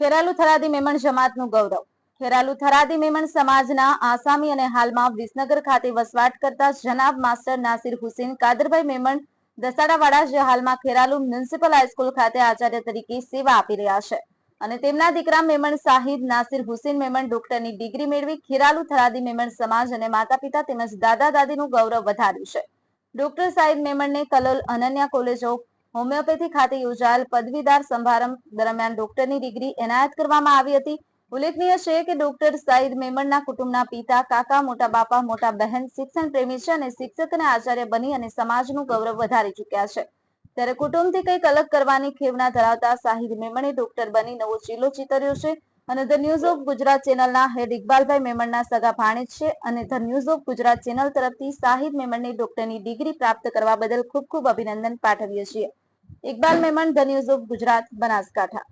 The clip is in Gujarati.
ખેરાલુ થરાદી મેમણ જમાતનું ગૌરવ. ખેરાલુ થરાદી મેમણ સમાજના આસામી અને હાલમાં વિસનગર ખાતે વસવાટ કરતા જનાબ માસ્ટર નાસિર હુસેન કાદરભાઈ મેમણ દસાડાવાડા જે હાલમાં ખેરાલુ મ્યુનિસિપલ હાઈસ્કૂલ ખાતે આચાર્ય તરીકે સેવા આપી રહ્યા છે. અને તેમના દીકરા મેમણ સાહિબ નાસિર હુસેન મેમણ ડોક્ટરની ડિગ્રી મેળવી ખેરાલુ થરાદી મેમણ સમાજ અને માતા પિતા તેમજ દાદા દાદીનું ગૌરવ વધાર્યું છે. ડોક્ટર સાહિબ મેમણને Kalol Ananya college of homeopathy ખાતે યોજાયેલ પદવીદાર સમારંભ દરમિયાન ડોક્ટરની ડિગ્રી એનાયત કરવામાં આવી હતી. ઉલ્લેખનીય છે કે ડોક્ટર સાઈદ મેમણના કુટુંબના પિતા, કાકા, મોટા બાપા, મોટા બહેન, શિક્ષણ પ્રેમી છે અને શિક્ષક અને આચાર્ય બની અને સમાજનું ગૌરવ વધારી ચૂક્યા છે. ત્યારે કુટુંબથી કંઈક અલગ કરવાની ખેવના ધરાવતા સાહિદ મેમણે ડોક્ટર બની નવો ચીલો ચીતર્યો છે અને ધ ન્યૂઝ ઓફ ગુજરાત ચેનલના હેડ ઇકબાલભાઈ મેમણના સગા ભાણેજ છે અને the news of Gujarat channel તરફથી સાહિદ મેમણને ડોક્ટરની ડિગ્રી પ્રાપ્ત કરવા બદલ ખૂબ ખૂબ અભિનંદન પાઠવીએ છીએ. Iqbal Memon the news of Gujarat Banaskantha